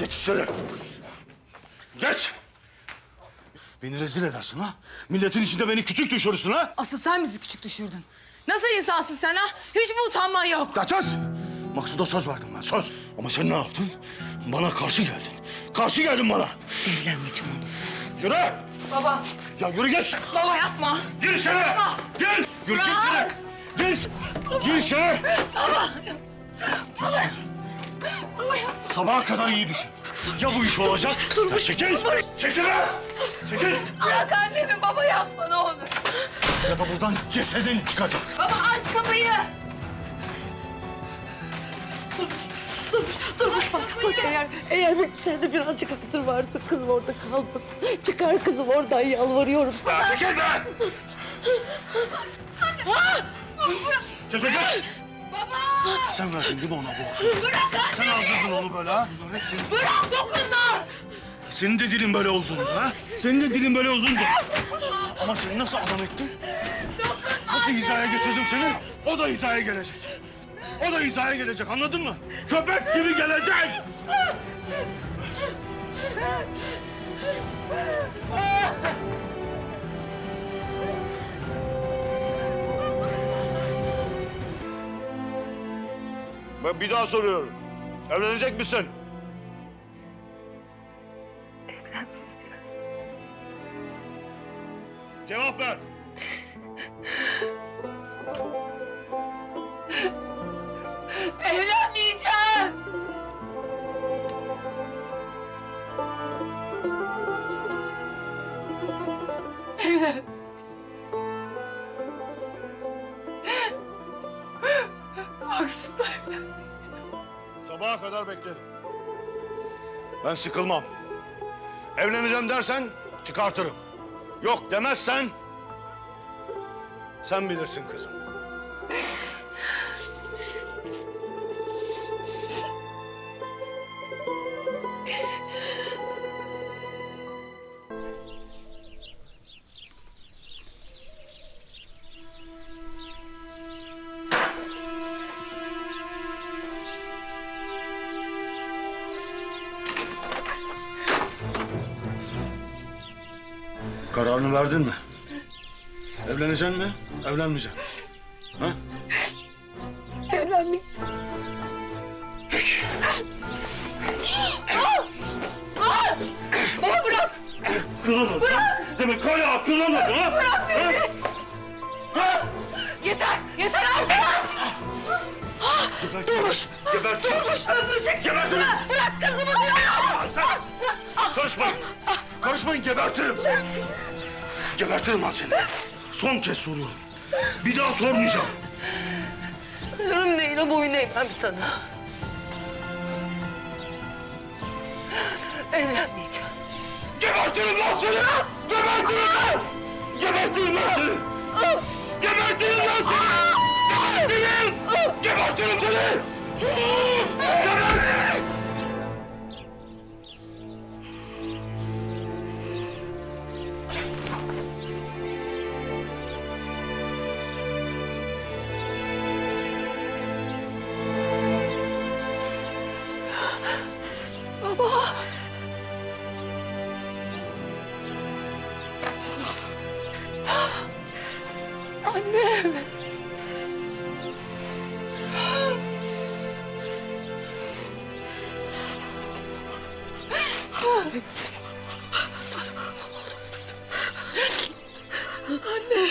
Geç içeri. Geç. Beni rezil edersin ha. Milletin içinde beni küçük düşürürsün ha. Asıl sen bizi küçük düşürdün. Nasıl insansın sen ha? Hiç mi utanman yok? Kaçız. Maksuda söz verdim ben söz. Ama sen ne yaptın? Bana karşı geldin. Karşı geldin bana. Evlenmeyeceğim onu. Yürü. Baba, Ya yürü geç. baba yapma. Gir içeri. Gir. Gir gir içeri. Gir. Gir içeri. Sabaha kadar iyi düşün. Ya bu iş olacak? Ya çekil. Çekil lan. Çekil. Bırak annemi baba yapma ne olur. Ya da buradan cesedin çıkacak. Baba aç kapıyı. Durmuş bak, bak eğer, eğer sende birazcık hatır varsa kızım orada kalmasın. Çıkar kızım oradan yalvarıyorum sana. Ya çekil be. Çekil kız. Sen verdin değil mi ona bu? Bırak Sen annemi! hazırdın onu böyle ha? Evet, senin, Bırak dokunma! senin de dilin böyle uzundu ha? Senin de dilin böyle uzundu. Ama seni nasıl adam ettim? Nasıl hizaya getirdim seni? O da hizaya gelecek. O da hizaya gelecek anladın mı? Köpek gibi gelecek. Ben bir daha soruyorum. Evlenecek misin? Cevap ver. Aslında evlenmeyeceğim. Sabaha kadar beklerim. Ben sıkılmam. Evleneceğim dersen çıkartırım. Yok demezsen sen bilirsin kızım. Kararını verdin mi? Evleneceksin mi? Evlenmeyeceksin. Ha? Evlenmeyeceğim. Baba bırak! Kılamadın. Demek hala akıllamadın ha? Bırak beni! Yeter! Yeter artık! Gebertiriz. Gebertiriz. Öldüreceksin Gebertirim. kızımı! Bırak kızımı diyorum! Sen! Karışmayın. Gebertirim. Gebertirim lan seni. Son kez soruyorum. Bir daha sormayacağım. Ölürüm değil o boyun eğmem sana. Evlenmeyeceğim. Gebertirim lan seni! Gebertirim lan! Gebertirim lan seni! Gebertirim lan seni! Gebertirim! Gebertirim seni! Anne! Anne!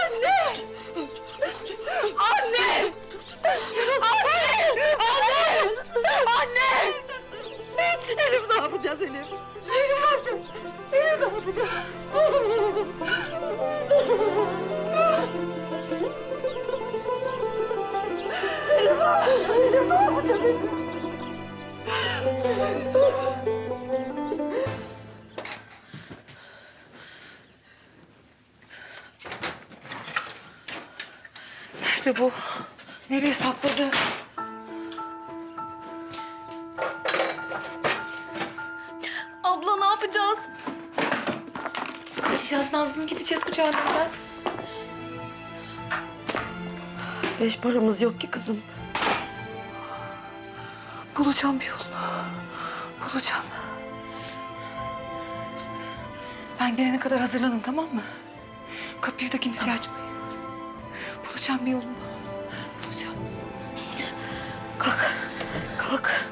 Anne! Anne! Anne! Elif ne yapacağız Elif? Elif ne yapacağız? Elif ne yapacağız? Elif ne yapacağız Elif? Nerede bu? Nereye sakladı? Abla ne yapacağız? Kaçacağız Nazlı mı gideceğiz bu cehennemden? Beş paramız yok ki kızım. Bulacağım bir yolunu. Bulacağım. Ben gelene kadar hazırlanın tamam mı? Kapıyı da kimseye açmayın. Bulacağım bir yolunu. Bulacağım. Kalk. Kalk.